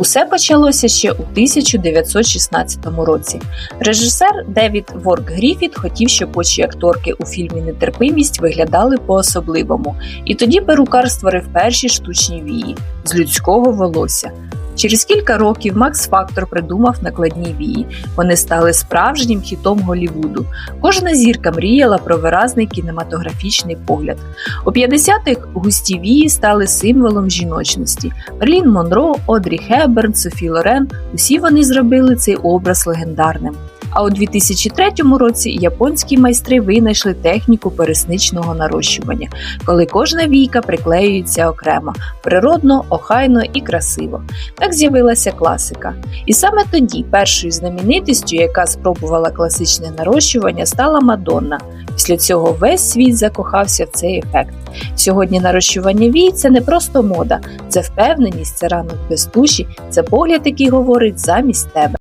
Усе почалося ще у 1916 році. Режисер Девід Ворк Гріфіт хотів, щоб очі акторки у фільмі Нетерпимість виглядали по-особливому, і тоді перукар створив перші штучні вії з людського волосся. Через кілька років Макс Фактор придумав накладні вії. Вони стали справжнім хітом Голівуду. Кожна зірка мріяла про виразний кінематографічний погляд. У 50-х густі вії стали символом жіночності. Мерлін Монро, Одрі Хеберн, Софі Лорен усі вони зробили цей образ легендарним. А у 2003 році японські майстри винайшли техніку пересничного нарощування, коли кожна війка приклеюється окремо, природно, охайно і красиво. Так з'явилася класика. І саме тоді першою знаменитістю, яка спробувала класичне нарощування, стала Мадонна. Після цього весь світ закохався в цей ефект. Сьогодні нарощування вій це не просто мода, це впевненість, це ранок без душі, це погляд, який говорить замість тебе.